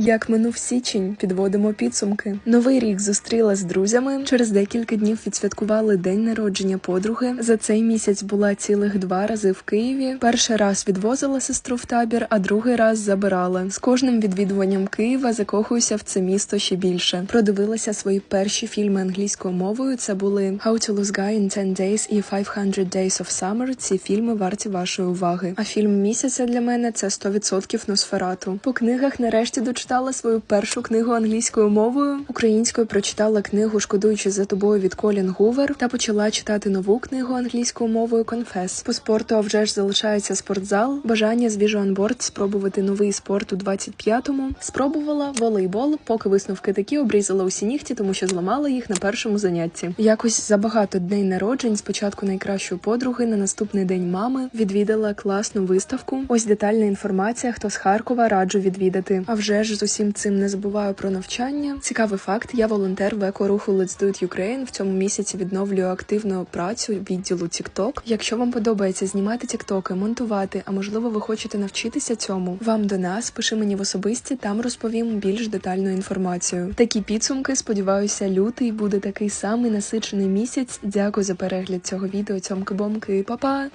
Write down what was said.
Як минув січень, підводимо підсумки. Новий рік зустріла з друзями. Через декілька днів відсвяткували день народження подруги. За цей місяць була цілих два рази в Києві. Перший раз відвозила сестру в табір, а другий раз забирала. З кожним відвідуванням Києва закохуюся в це місто ще більше. Продивилася свої перші фільми англійською мовою. Це були How to Lose Guy in 10 Days і 500 Days of Summer. Ці фільми варті вашої уваги. А фільм місяця для мене це 100% Носферату. По книгах нарешті дочитала свою першу книгу англійською мовою. Українською прочитала книгу Шкодуючи за тобою від Колін Гувер та почала читати нову книгу англійською мовою Конфес. По спорту а вже ж залишається спортзал. Бажання з Vision Board спробувати новий спорт у 25-му. Спробувала волейбол, поки висновки такі обрізала усі нігті, тому що зламала їх на першому занятті. Якось забагато дней народжень. Спочатку найкращої подруги, на наступний день мами відвідала класну виставку. Ось детальна інформація. Хто з Харкова раджу відвідати. А вже ж з усім цим не забуваю про навчання. Цікавий факт. Я волонтер в екоруху Let's Do It Ukraine. В цьому місяці відновлюю активну працю відділу TikTok. Якщо вам подобається знімати тіктоки, монтувати, а можливо, ви хочете навчитися цьому, вам до нас пиши мені в особисті, там розповім більш детальну інформацію. Такі підсумки. Сподіваюся, лютий буде такий самий насичений місяць. Дякую за перегляд цього відео. Цьомки-бомки, Па-па!